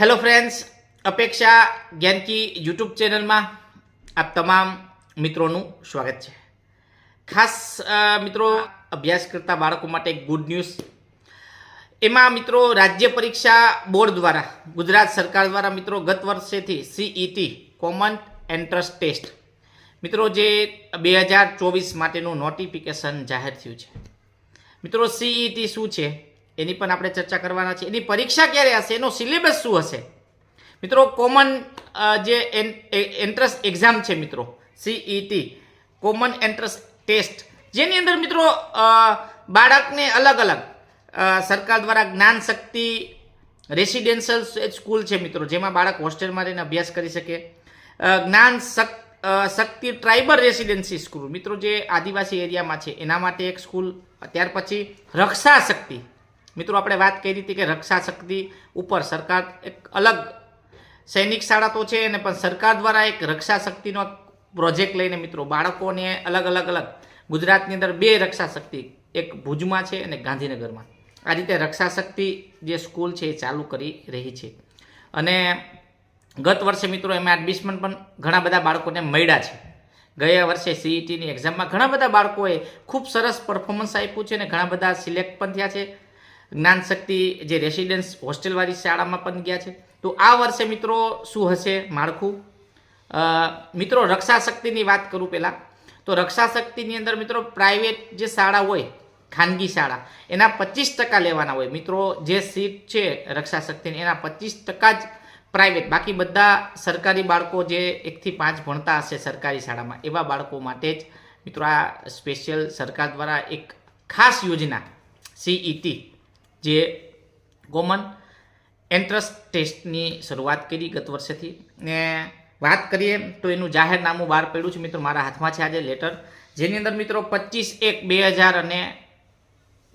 Hello friends અપેક્ષા Gyanki YouTube ચેનલમાં આપ તમામ મિત્રોનું સ્વાગત છે. ખાસ મિત્રો, અભ્યાસ કરતા બાળકો માટે ગુડ ન્યૂઝ એમાં, મિત્રો, રાજ્ય પરીક્ષા બોર્ડ દ્વારા, ગુજરાત સરકાર દ્વારા, મિત્રો, ગત વર્ષેથી સીઈટી કોમન એન્ટ્રન્સ ટેસ્ટ મિત્રો, જે બે હજાર ચોવીસ માટેનું નોટિફિકેશન જાહેર થયું છે. મિત્રો સીઈટી શું છે? એની પણ આપણે ચર્ચા કરવાના છે એની પરીક્ષા ક્યારે હશે? એનો સિલેબસ શું હશે? મિત્રો, કોમન જે એન્ટ્રન્સ એક્ઝામ છે મિત્રો સીઈટી કોમન એન્ટ્રન્સ ટેસ્ટ. જેની અંદર મિત્રો બાળકને અલગ અલગ સરકાર દ્વારા જ્ઞાન શક્તિ રેસિડેન્શિયલ સ્કૂલ છે મિત્રો, જેમાં બાળક હોસ્ટેલમાં રહીને અભ્યાસ કરી શકે. જ્ઞાન શક- શક્તિ ટ્રાઇબલ રેસિડેન્સી સ્કૂલ મિત્રો, જે આદિવાસી એરિયામાં છે, એના માટે એક સ્કૂલ ત્યાર પછી રક્ષા શક્તિ. મિત્રો, આપણે વાત કરી હતી કે રક્ષા શક્તિ ઉપર સરકાર એક અલગ સૈનિક શાળા તો છે અને પણ સરકાર દ્વારા એક રક્ષા શક્તિનો પ્રોજેક્ટ લઈને મિત્રો, બાળકોને અલગ અલગ અલગ ગુજરાતની અંદર બે રક્ષા શક્તિ, એક ભુજમાં છે અને ગાંધીનગરમાં. આ રીતે રક્ષા શક્તિ જે સ્કૂલ છે એ ચાલુ કરી રહી છે. અને ગત વર્ષે મિત્રો, એમાં એડમિશન પણ ઘણા બધા બાળકોને મળ્યા છે. ગયા વર્ષે સીઈટીની એક્ઝામમાં ઘણા બધા બાળકોએ ખૂબ સરસ પરફોર્મન્સ આપ્યું છે અને ઘણા બધા સિલેક્ટ પણ થયા છે. જ્ઞાન શક્તિ જે રેસિડેન્સ હોસ્ટેલવાળી શાળામાં પણ ગયા છે. તો આ વર્ષે મિત્રો શું હશે માળખું? મિત્રો રક્ષા શક્તિની વાત કરું પહેલાં. તો રક્ષા શક્તિની અંદર મિત્રો પ્રાઇવેટ જે શાળા હોય, ખાનગી શાળા, એના પચીસ ટકા લેવાના હોય. મિત્રો જે સીટ છે રક્ષા શક્તિની, એના પચીસ ટકા જ પ્રાઇવેટ બાકી બધા સરકારી બાળકો જે એકથી પાંચ ભણતા હશે સરકારી શાળામાં, એવા બાળકો માટે જ મિત્રો આ સ્પેશિયલ સરકાર દ્વારા એક ખાસ યોજના સીઈટી જે કોમન એન્ટ્રન્સ ટેસ્ટની શરૂઆત કરી ગત વર્ષેથી. ને વાત કરીએ તો એનું જાહેરનામું બહાર પડ્યું છે. મિત્રો, મારા હાથમાં છે આજે લેટર. જેની અંદર મિત્રો, પચીસ એક બે હજાર અને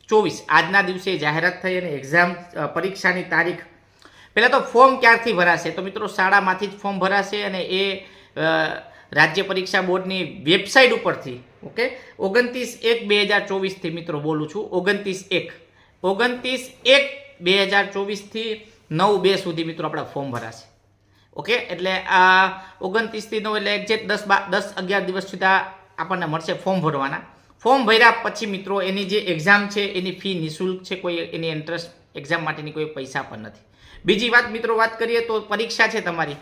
ચોવીસ. આજના દિવસે જાહેરાત થઈ અને એક્ઝામ પરીક્ષાની તારીખ. પહેલાં તો ફોર્મ ક્યારથી ભરાશે? તો મિત્રો, શાળામાંથી જ ફોર્મ ભરાશે અને એ રાજ્ય પરીક્ષા બોર્ડની વેબસાઇટ ઉપરથી. ઓકે? ઓગણત્રીસ એક બે હજાર ચોવીસથી મિત્રો બોલું છું. ઓગણત્રીસ એક. ઓગણત્રીસ એક બે હજાર ચોવીસથી નવ બે સુધી મિત્રો આપણા ફોર્મ ભરાશે. ઓકે? એટલે આ ઓગણત્રીસથી નવ એટલે એક્ઝેક્ટ દસ બાર દસ અગિયાર દિવસ સુધી આપણને મળશે ફોર્મ ભરવાના. ફોર્મ ભર્યા પછી મિત્રો એની જે એક્ઝામ છે, એની ફી નિઃશુલ્ક છે, કોઈ એની એન્ટ્રન્સ એક્ઝામ માટેની કોઈ પૈસા પણ નથી. બીજી વાત મિત્રો વાત કરીએ તો પરીક્ષા છે તમારી.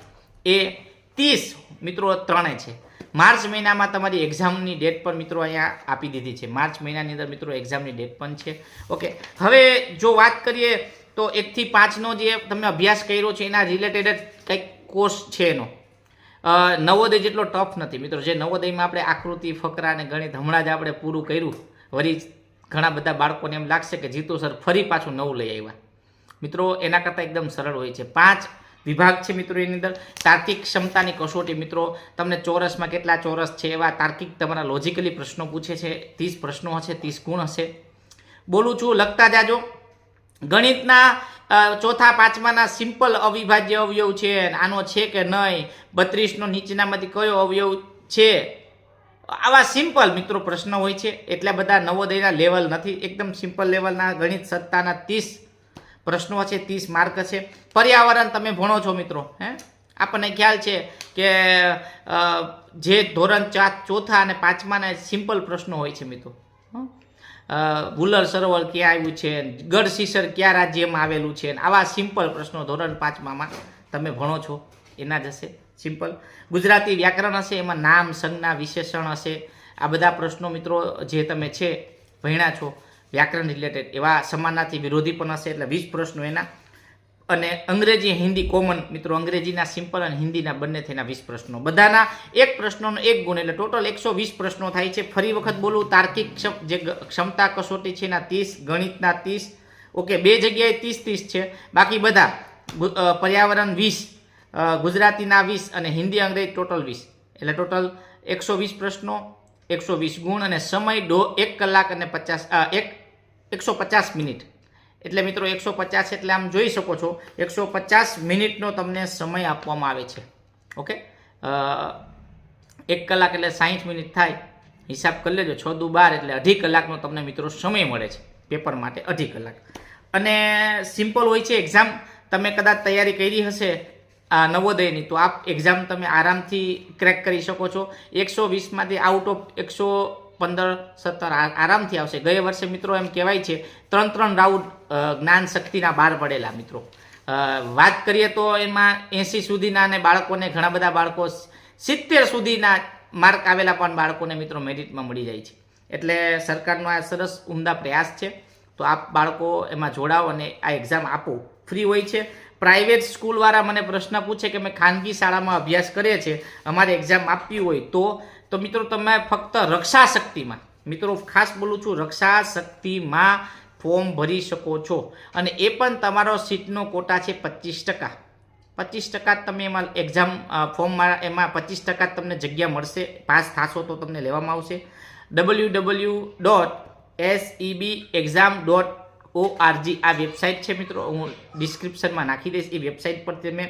એ ત્રીસ મિત્રો ત્રણે છે. માર્ચ મહિનામાં તમારી એક્ઝામની ડેટ પણ મિત્રો અહીંયા આપી દીધી છે. માર્ચ મહિનાની અંદર મિત્રો એક્ઝામની ડેટ પણ છે. ઓકે હવે જો વાત કરીએ તો એકથી પાંચનો જે તમે અભ્યાસ કર્યો છે, એના રિલેટેડ કંઈક કોર્સ છે એનો. નવોદય જેટલો ટફ નથી મિત્રો. જે નવોદયમાં આપણે આકૃતિ, ફકરા અને ગણિત હમણાં જ આપણે પૂરું કર્યું. વળી ઘણા બધા બાળકોને એમ લાગશે કે જીતુ સર ફરી પાછું નવું લઈ આવ્યા. મિત્રો, એના કરતાં એકદમ સરળ હોય છે. પાંચ વિભાગ છે મિત્રો એની અંદર. તાર્કિક ક્ષમતાની કસોટી મિત્રો, તમને ચોરસમાં કેટલા ચોરસ છે એવા તાર્કિક તમારા લોજિકલી પ્રશ્નો પૂછે છે. ત્રીસ પ્રશ્નો હશે, ત્રીસ ગુણ હશે. બોલું છું, લખતા જાજો. ગણિતના ચોથા, પાંચમાના સિમ્પલ અવિભાજ્ય અવયવ છે. આનો છે કે નહીં? બત્રીસનો નીચેનામાંથી કયો અવયવ છે? આવા સિમ્પલ મિત્રો પ્રશ્નો હોય છે. એટલા બધા નવોદયના લેવલ નથી. એકદમ સિમ્પલ લેવલના ગણિત સત્તાના ત્રીસ પ્રશ્નો છે, ત્રીસ માર્ક છે. પર્યાવરણ તમે ભણો છો, મિત્રો, હે? આપણને ખ્યાલ છે કે જે ધોરણ ચાર ચોથા અને પાંચમાના સિમ્પલ પ્રશ્નો હોય છે, મિત્રો. ભૂલર સરોવર ક્યાં આવ્યું છે ગઢશીસર કયા રાજ્યમાં આવેલું છે આવા સિમ્પલ પ્રશ્નો ધોરણ પાંચમામાં તમે ભણો છો. એના જ હશે સિમ્પલ ગુજરાતી વ્યાકરણ હશે, એમાં નામ, સંજ્ઞા, વિશેષણ હશે. આ બધા પ્રશ્નો, મિત્રો, જે તમે છે, ભણ્યા છો વ્યાકરણ રિલેટેડ એવા સમાનાથી વિરોધી પણ હશે એટલે વીસ પ્રશ્નો એના. અને અંગ્રેજી, હિન્દી કોમન મિત્રો, અંગ્રેજીના સિમ્પલ અને હિન્દીના બંને થઈના વીસ પ્રશ્નો. બધાના એક પ્રશ્નોનો એક ગુણ, એટલે ટોટલ એકસો વીસ પ્રશ્નો થાય છે. ફરી વખત બોલું, તાર્કિક જે ક્ષમતા કસોટી છે એના ત્રીસ, ગણિતના ત્રીસ, ઓકે, બે જગ્યાએ ત્રીસ ત્રીસ છે. બાકી બધા પર્યાવરણ વીસ ગુજરાતીના વીસ અને હિન્દી, અંગ્રેજી ટોટલ વીસ. એટલે ટોટલ એકસો વીસ પ્રશ્નો, એકસો વીસ ગુણ અને સમય દો, એક કલાક અને પચાસ એક એકસો પચાસ મિનિટ. એટલે મિત્રો એકસો પચાસ એટલે આમ જોઈ શકો છો, એકસો પચાસ મિનિટનો તમને સમય આપવામાં આવે છે. ઓકે? એક કલાક એટલે સાહીઠ મિનિટ થાય, હિસાબ કરી લેજો, છ દુ બાર એટલે અઢી કલાકનો તમને મિત્રો સમય મળે છે, પેપર માટે અઢી કલાક. અને સિમ્પલ હોય છે એક્ઝામ, તમે કદાચ તૈયારી કરી હશે આ નવોદયની, તો આપ એક્ઝામ તમે આરામથી ક્રેક કરી શકો છો. એકસો વીસમાંથી આઉટ ઓફ એકસો પંદર સત્તર આરામથી આવશે. ગયા વર્ષે મિત્રો એમ કહેવાય છે, ત્રણ ત્રણ રાઉન્ડ જ્ઞાન શક્તિના બહાર પડેલા મિત્રો. વાત કરીએ તો એમાં એંસી સુધીના અને બાળકોને ઘણા બધા બાળકો સિત્તેર સુધીના માર્ક આવેલા પણ બાળકોને મિત્રો મેરિટમાં મળી જાય છે. એટલે સરકારનો આ સરસ ઉમદા પ્રયાસ છે. તો આપ બાળકો એમાં જોડાઓ અને આ એક્ઝામ આપો. ફ્રી હોય છે. પ્રાઇવેટ સ્કૂલવાળા મને પ્રશ્ન પૂછે કે મેં ખાનગી શાળામાં અભ્યાસ કરીએ છે અમારે એક્ઝામ આપવી હોય તો તો મિત્રો તમે ફક્ત રક્ષા શક્તિમાં મિત્રો ખાસ બોલું છું રક્ષા શક્તિમાં ફોર્મ ભરી શકો છો. અને એ પણ તમારો સીટનો કોટા છે પચીસ ટકા. પચીસ ટકા તમે એમાં એક્ઝામ ફોર્મમાં એમાં પચીસ ટકા તમને જગ્યા મળશે, પાસ થશો તો તમને લેવામાં આવશે. W W dot S E B exam dot O R G આ વેબસાઇટ છે મિત્રો, હું ડિસ્ક્રિપ્શનમાં નાખી દઈશ. એ વેબસાઇટ પર તમે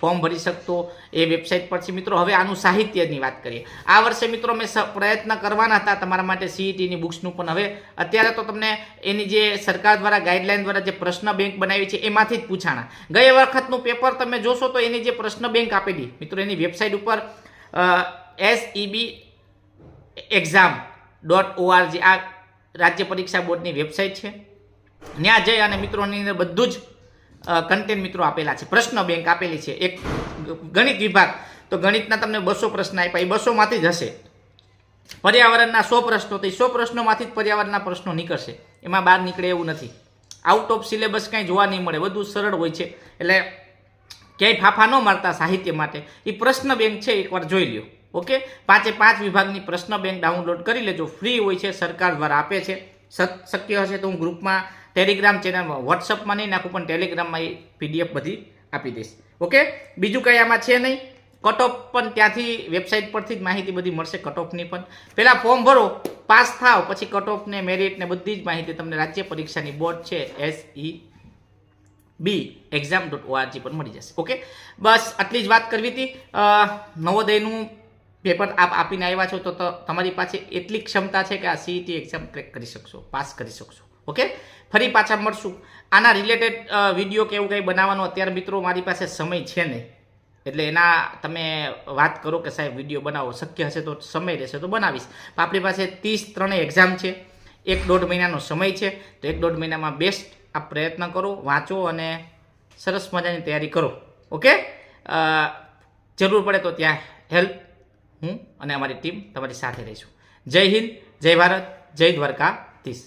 ફોર્મ ભરી શકતો એ વેબસાઇટ પરથી. મિત્રો, હવે આનું સાહિત્યની વાત કરીએ. આ વર્ષે, મિત્રો, મેં પ્રયત્ન કરવાના હતા તમારા માટે સીઈટીની બુક્સનું, પણ હવે અત્યારે તો તમને એની જે સરકાર દ્વારા ગાઈડલાઇન દ્વારા જે પ્રશ્ન બેંક બનાવી છે, એમાંથી જ પૂછાણા. ગયા વખતનું પેપર તમે જોશો તો એની જે પ્રશ્ન બેંક આપેલી, મિત્રો, એની વેબસાઇટ ઉપર S E B exam dot O R G આ રાજ્ય પરીક્ષા બોર્ડની વેબસાઇટ છે. ત્યાં જઈ અને મિત્રોની અંદર બધું જ કન્ટેન્ટ મિત્રો આપેલા છે. પ્રશ્ન બેંક આપેલી છે. એક ગણિત વિભાગ. તો ગણિતના તમને બસો પ્રશ્ન આપ્યા. એ બસોમાંથી જ હશે. પર્યાવરણના સો પ્રશ્નો. તો એ સો પ્રશ્નોમાંથી જ પર્યાવરણના પ્રશ્નો નીકળશે. એમાં બહાર નીકળે એવું નથી. આઉટ ઓફ સિલેબસ કાંઈ જોવા નહીં મળે. બધું સરળ હોય છે. એટલે ક્યાંય ફાફા ન મારતા સાહિત્ય માટે. એ પ્રશ્ન બેંક છે, એકવાર જોઈ લ્યો. ઓકે? પાંચે પાંચ વિભાગની પ્રશ્ન બેંક ડાઉનલોડ કરી લેજો. ફ્રી હોય છે, સરકાર દ્વારા આપે છે. શક્ય હશે તો હું ગ્રુપમાં ટેલિગ્રામ ચેનલમાં વોટ્સઅપમાં નહીં નાખું, પણ ટેલિગ્રામમાં એ પીડીએફ બધી આપી દઈશ. ઓકે બીજું કંઈ આમાં છે નહીં? કટ ઓફ પણ ત્યાંથી વેબસાઇટ પરથી જ માહિતી બધી મળશે કટ ઓફની પણ. પહેલાં ફોર્મ ભરો પાસ થાવ, પછી કટ ઓફ ને મેરિટ ને બધી જ માહિતી તમને રાજ્ય પરીક્ષાની બોર્ડ છે S E B exam dot O R G પર મળી જશે. ઓકે બસ, આટલી જ વાત કરવી હતી. નવોદયનું પેપર આપ આપીને આવ્યા છો તો તમારી પાસે એટલી ક્ષમતા છે કે આ સીઈટી એક્ઝામ ક્રેક કરી શકશો, પાસ કરી શકશો. ઓકે? ફરી પાછા મળશું. આના રિલેટેડ વીડિયો કે એવું કંઈ બનાવવાનો અત્યારે મિત્રો મારી પાસે સમય છે નહીં. એટલે એના તમે વાત કરો કે સાહેબ વીડિયો બનાવો, શક્ય હશે તો સમય રહેશે તો બનાવીશ. પણ આપણી પાસે ત્રીસ ત્રણેય એક્ઝામ છે. એક દોઢ મહિનાનો સમય છે. તો એક દોઢ મહિનામાં બેસ્ટ આ પ્રયત્ન કરો, વાંચો અને સરસ મજાની તૈયારી કરો. ઓકે? જરૂર પડે તો ત્યાં હેલ્પ હું અને અમારી ટીમ તમારી સાથે રહીશું. જય હિન્દ જય ભારત જય દ્વારકાધીશ.